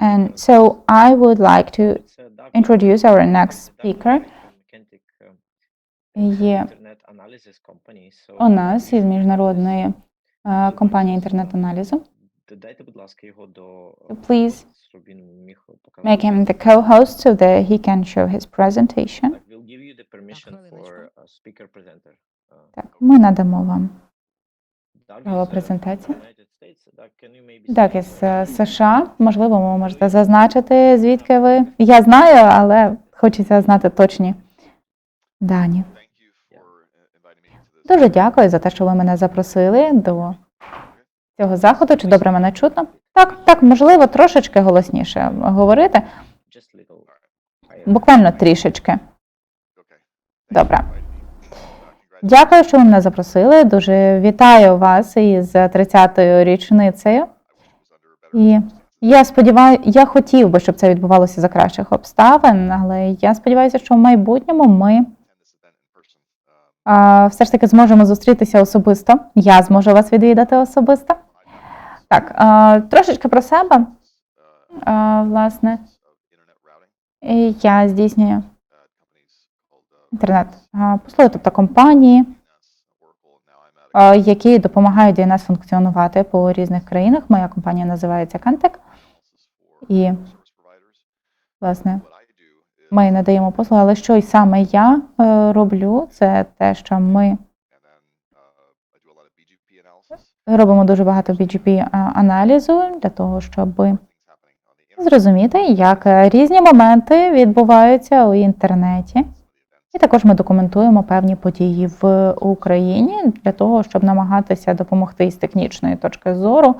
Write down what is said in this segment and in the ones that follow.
And so I would like to introduce our next speaker. Є у нас із міжнародної е, компанії інтернет-аналізу. Додайте, будь ласка, його до Please щоб він міг показати. make him the co-host so that he can show his presentation. Так, we'll give you the permission for хвилиночку. a speaker presenter. Uh, Так, ми надамо вам Uh, you maybe Так, із uh, е, США. Можливо, ви можете зазначити, звідки ви. Я знаю, але хочеться знати точні дані. Дуже дякую за те, що ви мене запросили до цього заходу. Чи добре мене чутно? Так, так, можливо, трошечки голосніше говорити, буквально трішечки. Добре. Дякую, що ви мене запросили. Дуже вітаю вас із 30-ю річницею. І я сподіваюся, я хотів би, щоб це відбувалося за кращих обставин, але я сподіваюся, що в майбутньому ми а, все ж таки зможемо зустрітися особисто. Я зможу вас відвідати особисто. Так, а, трошечки про себе. А, власне, я здійснюю інтернет а, послуги, тобто компанії, які допомагають DNS функціонувати по різних країнах. Моя компанія називається Кантек. І, власне, ми надаємо послуги, але що і саме я е, роблю, це те, що ми робимо дуже багато BGP аналізу для того, щоб зрозуміти, як е, різні моменти відбуваються у інтернеті. І також ми документуємо певні події в Україні для того, щоб намагатися допомогти із технічної точки зору,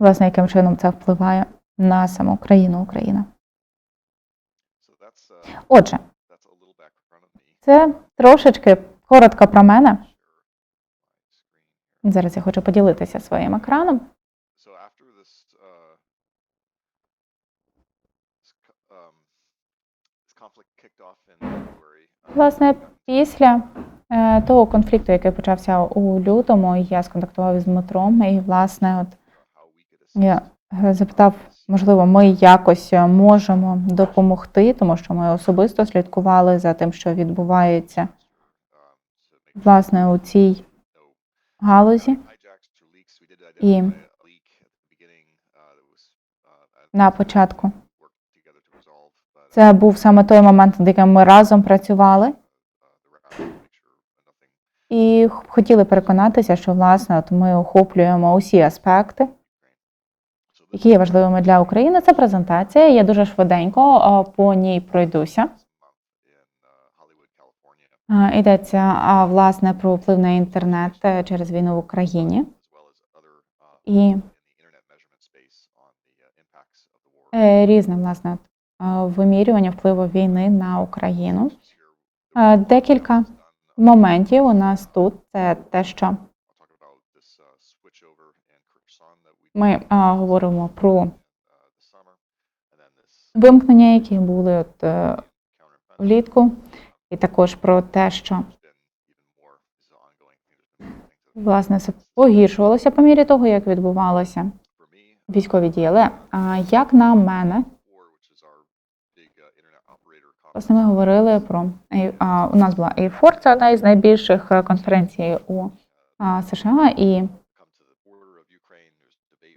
власне, яким чином це впливає на саму країну Україна. Отже, це трошечки коротко про мене. Зараз я хочу поділитися своїм екраном. Uh, um, conflict kicked off in February. uh, Власне, після е, того конфлікту, який почався у лютому, я сконтактував із Дмитром, і, власне, от я е, запитав, можливо, ми якось е, можемо допомогти, тому що ми особисто слідкували за тим, що відбувається власне у цій галузі. І identify a Це був саме той момент, яким ми разом працювали, і хотіли переконатися, що власне от ми охоплюємо усі аспекти, які є важливими для України. Це презентація. Я дуже швиденько по ній пройдуся. Йдеться власне про вплив на інтернет е, через війну в Україні і е, різне власне вимірювання впливу війни на Україну. Е, Декілька моментів у нас тут це те, що ми е, говоримо про вимкнення, які були от, е, влітку, і також про те, що власне це погіршувалося по мірі того, як me, військові дії. Але як на мене, власне, ми говорили про у нас була A4, це одна із найбільших е, конференцій у США, і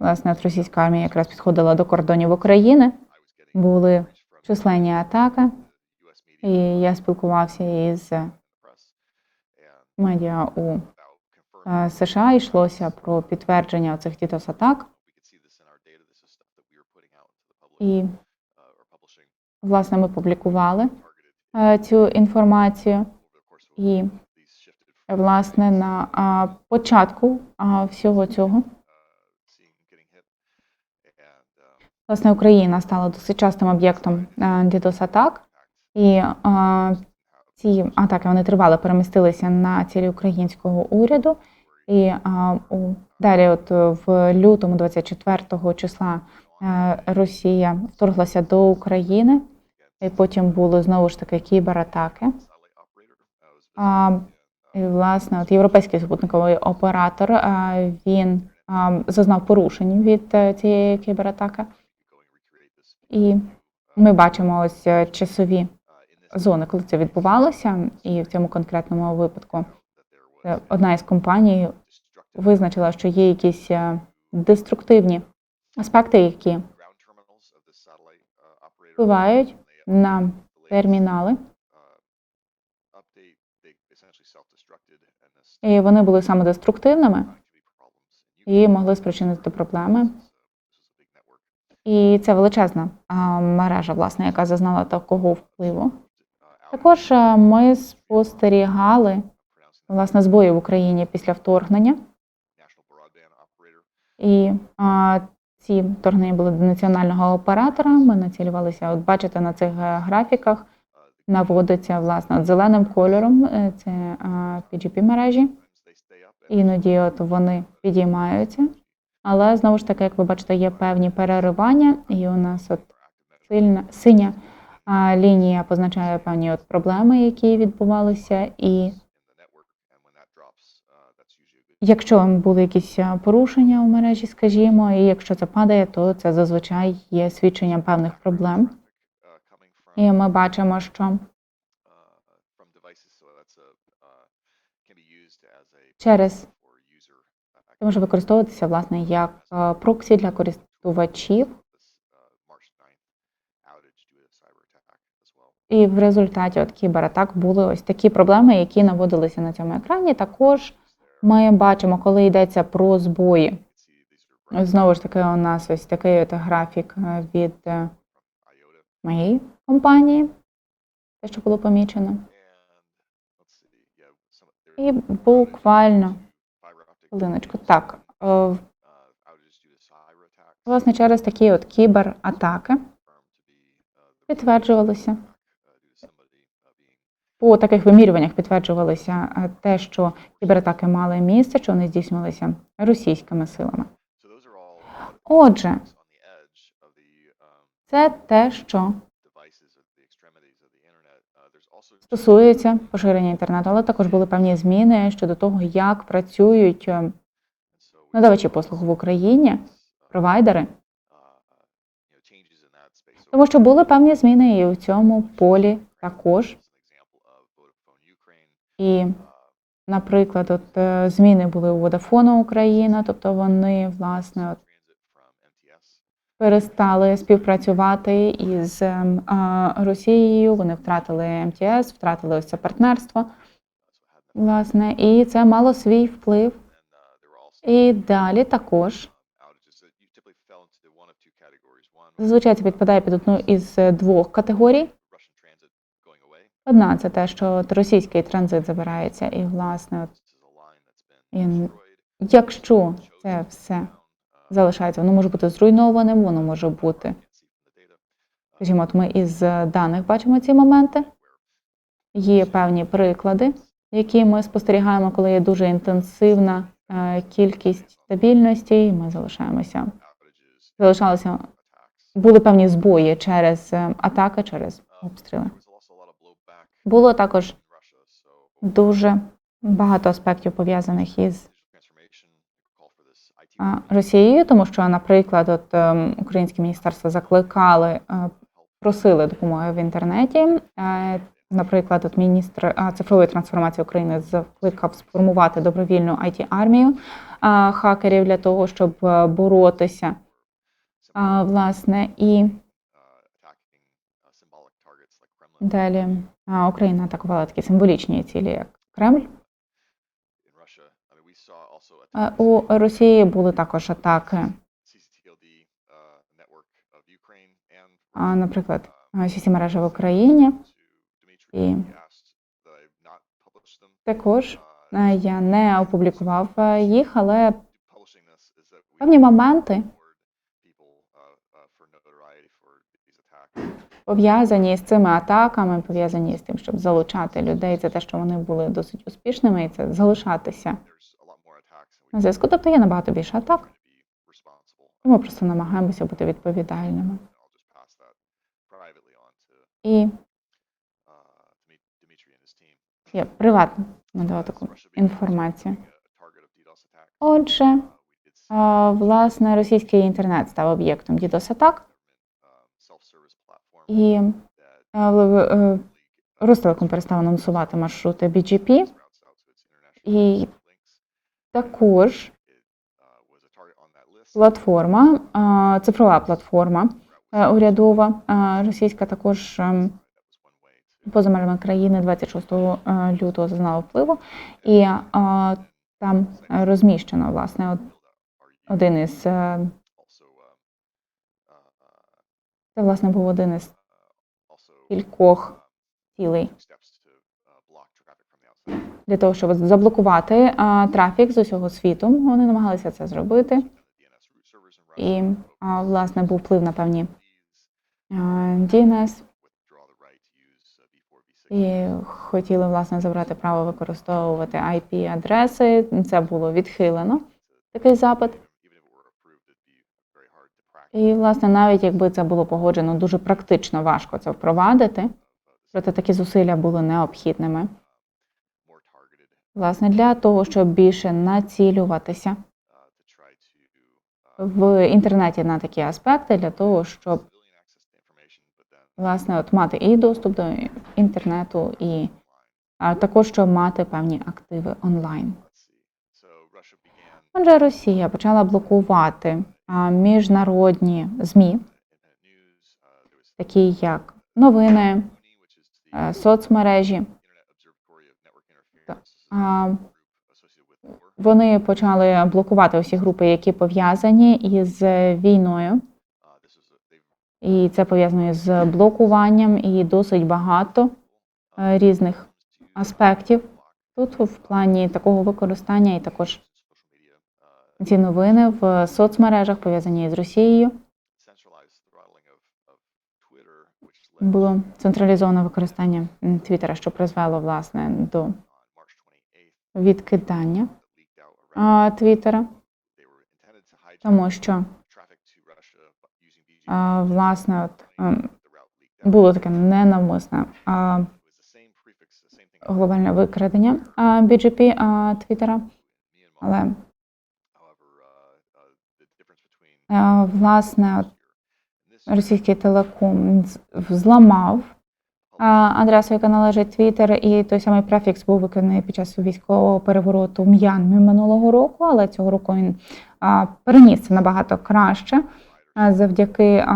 власне от російська армія якраз підходила до кордонів України. Були численні атаки, і я спілкувався із медіа у е, США. Йшлося про підтвердження цих DDoS атак. І власне ми публікували е, цю інформацію. І власне на початку всього цього власне Україна стала досить частим об'єктом е, DDoS атак, і а, ці атаки вони тривали, перемістилися на цілі українського уряду. І а, у далі, от в лютому 24 числа, е, Росія вторглася до України, і потім були знову ж таки кібератаки. А, І, власне, от європейський супутниковий оператор а, він а, зазнав порушень від е, цієї кібератаки. І ми бачимо ось е, часові зони, коли це відбувалося, і в цьому конкретному випадку е, одна із компаній визначила, що є якісь деструктивні аспекти, які впливають на термінали, і вони були саме деструктивними і могли спричинити проблеми. І це величезна мережа, власне, яка зазнала такого впливу. Також ми спостерігали власне збої в Україні після вторгнення. І ці вторгнення були до національного оператора. Ми націлювалися, от бачите, на цих е, графіках наводиться власне от зеленим кольором. е, Це PGP мережі. Іноді от вони підіймаються. Але знову ж таки, як ви бачите, є певні переривання, і у нас от сильна синя лінія позначає певні от проблеми, які відбувалися, і Якщо були якісь е, порушення у мережі, скажімо, і якщо це падає, то це зазвичай є свідченням певних проблем. І ми бачимо, що через це може використовуватися власне як е, проксі для користувачів, і в результаті от кібератак були ось такі проблеми, які наводилися на цьому екрані. Також ми бачимо, коли йдеться про збої. Знову ж таки, у нас ось такий от графік е, від е, моєї компанії, те, що було помічено. І буквально хвилиночку. Так, е, власне, через такі от кібератаки підтверджувалося по таких вимірюваннях підтверджувалося е, те, що кібератаки мали місце, що вони здійснювалися російськими силами. Отже, це те, що стосується поширення інтернету, але також були певні зміни щодо того, як працюють е, надавачі послуг в Україні, провайдери, тому що були певні зміни і в цьому полі також. І, наприклад, от е, зміни були у Vodafone Україна, тобто вони власне от, перестали співпрацювати із ем, а, Росією. Вони втратили МТС, втратили ось це партнерство. Власне, і це мало свій вплив. І далі також зазвичай це підпадає під одну із е, двох категорій. Одна це те, що от російський транзит забирається, і власне, от, і якщо це все залишається, воно може бути зруйнованим, воно може бути. Скажімо, от ми із даних бачимо ці моменти. Є певні приклади, які ми спостерігаємо, коли є дуже інтенсивна е, кількість стабільності, і ми залишаємося. Залишалися були певні збої через е, атаки, через обстріли. Було також дуже багато аспектів пов'язаних із Росією, тому що, наприклад, от ем, українське міністерство закликали, е, просили допомоги в інтернеті. Е, Наприклад, от міністр цифрової трансформації України закликав сформувати добровільну it армію хакерів для того, щоб е, боротися. Власне, і далі Україна атакувала такі символічні цілі, як Кремль. Е, У Росії були також атаки, а, наприклад, сісі мережі в Україні. І також е, я не опублікував е, їх, але певні моменти пов'язані з цими атаками, пов'язані з тим, щоб залучати людей. Це те, що вони були досить успішними, і це залишатися на зв'язку. Тобто є набагато більше атак. Ми просто намагаємося бути відповідальними. І я приватно надала таку інформацію. Отже, власне, російський інтернет став об'єктом DDoS атак. self-service platform І е, е, Ростелеком перестав анонсувати маршрути BGP. І також платформа, цифрова платформа е, урядова, російська також поза межами країни 26 е, лютого зазнала впливу, і там е, розміщено власне один із е, це власне був один із кількох цілей для того, щоб заблокувати а, трафік з усього світу. Вони намагалися це зробити, і а, власне був вплив на певні а, DNS, withdraw the right to use v4v6 і хотіли власне забрати право використовувати IP-адреси. Це було відхилено. Такий запит. І, власне, навіть якби це було погоджено, дуже практично важко це впровадити. Проте такі зусилля були необхідними. Власне, для того, щоб більше націлюватися в інтернеті на такі аспекти, для того, щоб власне от мати і доступ до інтернету, і а також щоб мати певні активи онлайн. Отже, Росія почала блокувати міжнародні змі, такі як новини, е, соцмережі. Вони почали блокувати усі групи, які пов'язані із війною, і це пов'язано з блокуванням, і досить багато е, різних аспектів тут в плані такого використання, і також ці новини в соцмережах пов'язані з Росією. Було централізоване використання Твіттера, що призвело власне до on March 28th відкидання Твіттера, тому що власне от ем, було таке ненавмисне глобальне викрадення BGP Твіттера, але власне and this російський телеком зламав адресу, яка належить Твіттер, і той самий префікс був виконаний під час військового перевороту в М'янмі минулого року, але цього року він переніс це набагато краще завдяки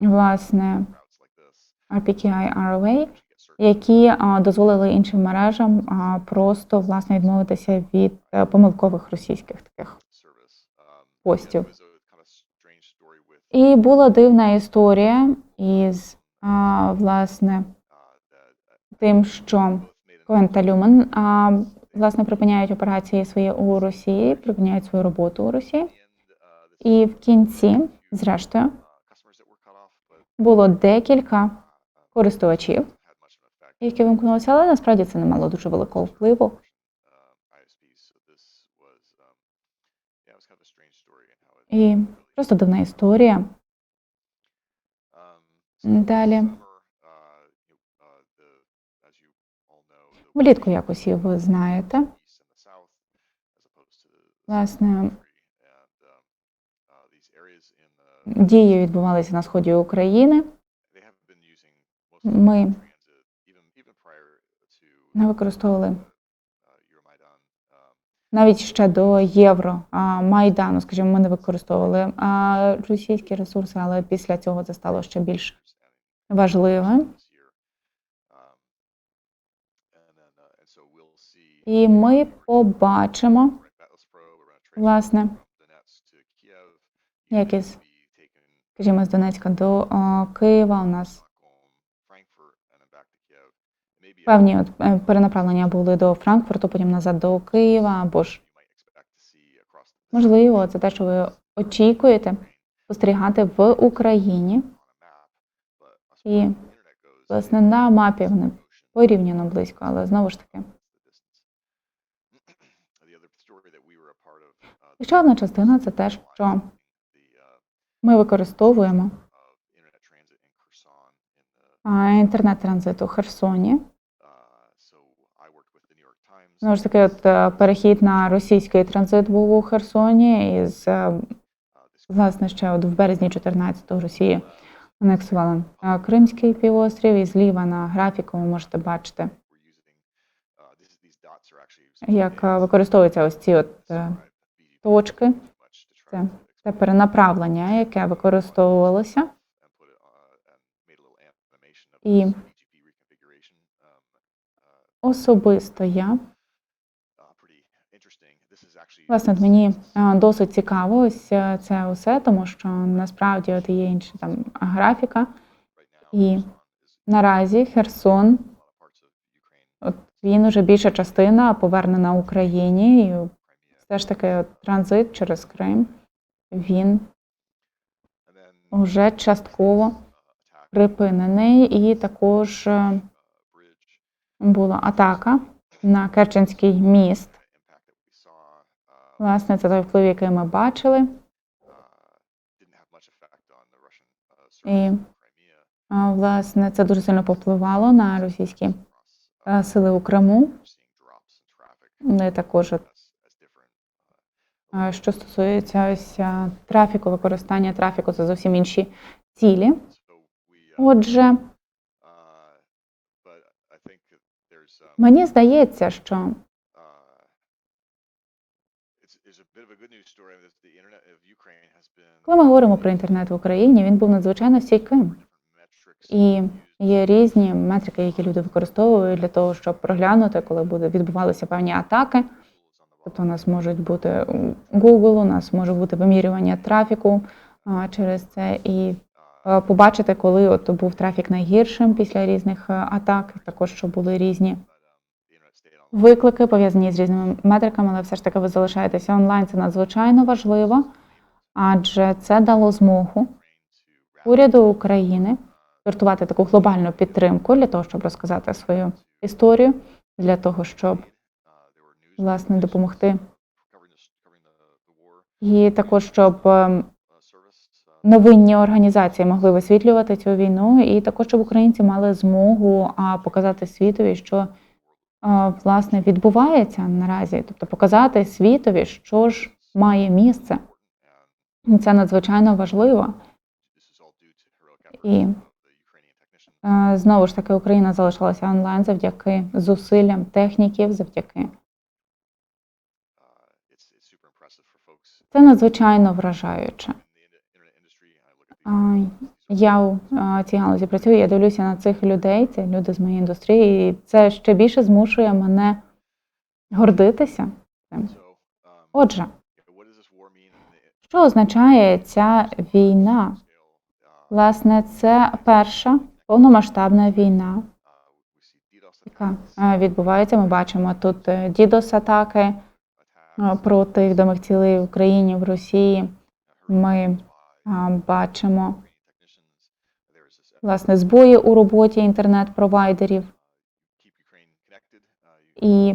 власне RPKI ROA, які дозволили іншим мережам просто власне відмовитися від е, помилкових російських таких. With І була дивна історія із а, власне uh, uh, тим, що Коен та Люмен а, власне припиняють операції свої у Росії, припиняють свою роботу у Росії. uh, І в кінці, зрештою, uh, було декілька uh, користувачів, які вимкнулися, але насправді це не мало дуже великого впливу. І просто дивна історія. Um, Далі. uh, uh, Влітку якось її ви знаєте. Власне, um, uh, дії відбувалися на сході України. Ми не використовували uh. Um, навіть ще до Євро Майдану, скажімо, ми не використовували російські ресурси, але після цього це стало ще більш важливим. І ми побачимо, власне, from Donetsk to Kiev. як із, скажімо, з Донецька до Києва. У нас певні от, е, перенаправлення були до Франкфурту, потім назад до Києва, або ж можливо, це те, що ви очікуєте спостерігати в Україні. І власне на мапі вони порівняно близько, але знову ж таки. І ще одна частина це те, що ми використовуємо інтернет-транзит у Херсоні. Знову ж таки, от е, перехід на російський транзит був у Херсоні із е, Uh, власне, ще от в березні 14-го Росії анексувала е, Кримський півострів, і зліва на графіку ви можете бачити, як е, використовуються ось ці от е, точки. Це, це перенаправлення, яке використовувалося. І особисто я Власне, от мені е, досить цікаво ось е, це усе, тому що насправді от є інша там графіка. І наразі Херсон, от він уже більша частина повернена Україні, і все ж таки от, транзит через Крим, він вже частково припинений, і також е, була атака на Керченський міст. Власне, це той вплив, який ми бачили. І, Власне, це дуже сильно повпливало на російські сили у Криму. Ну, і також, що стосується ось трафіку, використання трафіку, це зовсім інші цілі. Отже, мені здається, що коли ми говоримо про інтернет в Україні, він був надзвичайно стійким. І є різні метрики, які люди використовують для того, щоб проглянути, коли буде відбувалися певні атаки. Тобто у нас можуть бути Google, у нас може бути вимірювання трафіку через це, і побачити, коли от був трафік найгіршим після різних е, атак, також що були різні виклики пов'язані з різними метриками, але все ж таки ви залишаєтеся онлайн. Це надзвичайно важливо, адже це дало змогу уряду України вартувати таку глобальну підтримку для того, щоб розказати свою історію, для того, щоб власне допомогти, і також щоб ем, новинні організації могли висвітлювати цю війну, і також щоб українці мали змогу показати світові, що власне відбувається наразі, тобто показати світові, що ж має місце. Це надзвичайно важливо. І Е, Знову ж таки, Україна залишилася онлайн завдяки зусиллям техніків, завдяки. Це надзвичайно вражаюче. Я а, цій галузі працюю, я дивлюся на цих людей, це люди з моєї індустрії, і це ще більше змушує мене гордитися цим. Отже, що означає ця війна? Власне, це перша повномасштабна війна, яка е, відбувається. Ми бачимо тут дідос атаки е, проти відомих цілей в Україні в Росії. Ми е, бачимо власне збої у роботі інтернет-провайдерів. І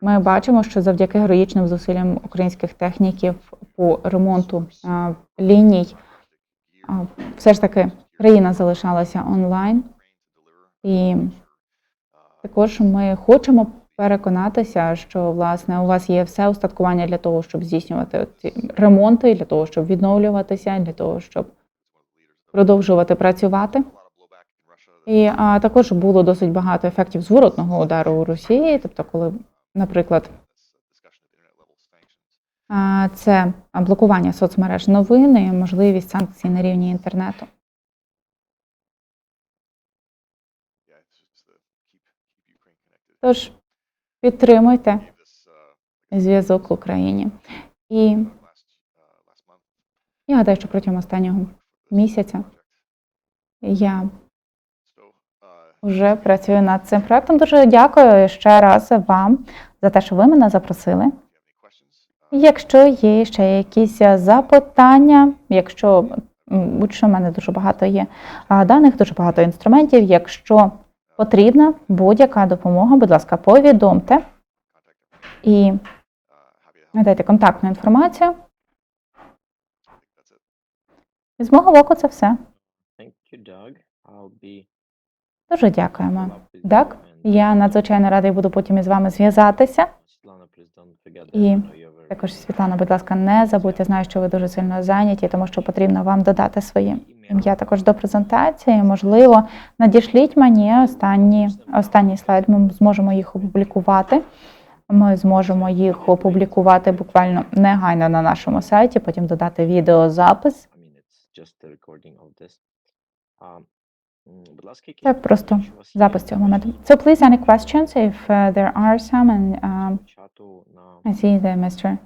ми бачимо, що завдяки героїчним зусиллям українських техніків по ремонту е, ліній е, все ж таки країна залишалася онлайн. І також ми хочемо переконатися, що власне у вас є все устаткування для того, щоб здійснювати ці ремонти, для того, щоб відновлюватися, для того, щоб продовжувати працювати. І а, також було досить багато ефектів зворотного удару у Росії, тобто, коли, наприклад, а, це блокування соцмереж новини, можливість санкцій на рівні інтернету. Тож підтримуйте зв'язок в Україні. І я гадаю, що протягом останнього місяця я вже працюю над цим проектом. Дуже дякую ще раз вам за те, що ви мене запросили. Якщо є ще якісь запитання, якщо будь-що в мене дуже багато є даних, дуже багато інструментів. Якщо потрібна будь-яка допомога, будь ласка, повідомте і надайте контактну інформацію. З мого боку, це все. Дуже дякуємо. Так, я надзвичайно радий буду потім із вами зв'язатися. І Також. Світлана, будь ласка, не забудьте. Знаю, що ви дуже сильно зайняті, тому що потрібно вам додати своє ім'я також до презентації. Можливо, надішліть мені останні, останній слайд. Ми зможемо їх опублікувати. Ми зможемо їх опублікувати буквально негайно на нашому сайті, потім додати відеозапис. Це просто якщо у вас є запис цього моменту. запитання So please any questions if uh, there are some and um, чату I на see the Mr.